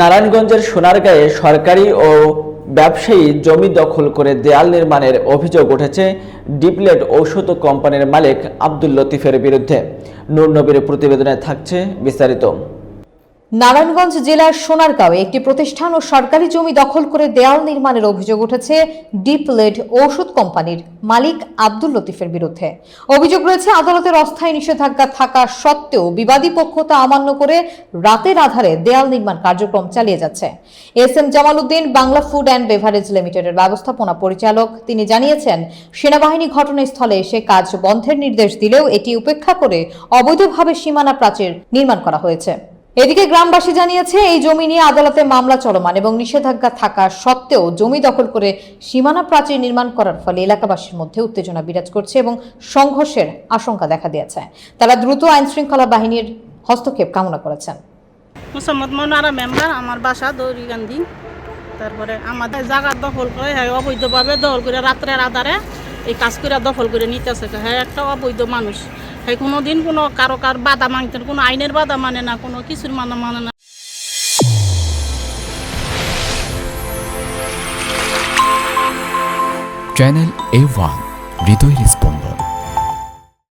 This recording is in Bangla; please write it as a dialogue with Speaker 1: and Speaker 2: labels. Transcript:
Speaker 1: নারায়ণগঞ্জের সোনারগাঁয়ে সরকারি ও ব্যবসায়ী জমি দখল করে দেয়াল নির্মাণের অভিযোগ উঠেছে ডিপলেট ঔষধ কোম্পানির মালিক আব্দুল লতিফের বিরুদ্ধে। নূর নবীর প্রতিবেদনে থাকছে বিস্তারিত।
Speaker 2: নারায়ণগঞ্জ জেলার সোনারগাঁওয়ে একটি প্রতিষ্ঠান ও সরকারি জমি দখল করে দেয়াল নির্মাণের অভিযোগ উঠেছে ডিপ লেড ঔষধ কোম্পানির মালিক আব্দুল লতিফের বিরুদ্ধে। অভিযোগ রয়েছে, আদালতের অস্থায়ী নিষেধাজ্ঞা থাকা সত্ত্বেও বিবাদী পক্ষ তা অমান্য করে রাতের আধারে দেয়াল নির্মাণ কার্যক্রম চালিয়ে যাচ্ছে। S M Jamal Uddin, Bangla food and beverage লিমিটেডের ব্যবস্থাপনা পরিচালক, তিনি জানিয়েছেন, সেনাবাহিনী ঘটনাস্থলে এসে কাজ বন্ধের নির্দেশ দিলেও এটি উপেক্ষা করে অবৈধভাবে সীমানা প্রাচীর নির্মাণ করা হয়েছে। এদিকে গ্রামবাসী জানিয়েছে, এই জমি নিয়ে আদালতে মামলা চলমান এবং নিষেধাজ্ঞা থাকা সত্ত্বেও জমি দখল করে সীমানা প্রাচীর নির্মাণ করার ফলে এলাকাবাসীর মধ্যে উত্তেজনা বিরাজ করছে এবং সংঘর্ষের আশঙ্কা দেখা দিয়েছে। তারা দ্রুত আইন শৃঙ্খলা বাহিনীর হস্তক্ষেপ কামনা করেছেন।
Speaker 3: আমার বাসা দৌরিকান্দি তারপরে আমাদের জায়গা দখল করে হ্যাঁ অবৈধভাবে দখল করে রাত্রের আধারে এই কাজ করে দখল করে নিতেছে। হ্যাঁ একটা অবৈধ মানুষ। হ্যাঁ কোনো দিন কোনো কারও কার বাধা মানতে কোনো আইনের বাধা মানে না, কোনো কিছুর মানা মানে না।
Speaker 4: চ্যানেল এ ওয়ান হৃদয় স্পন্দন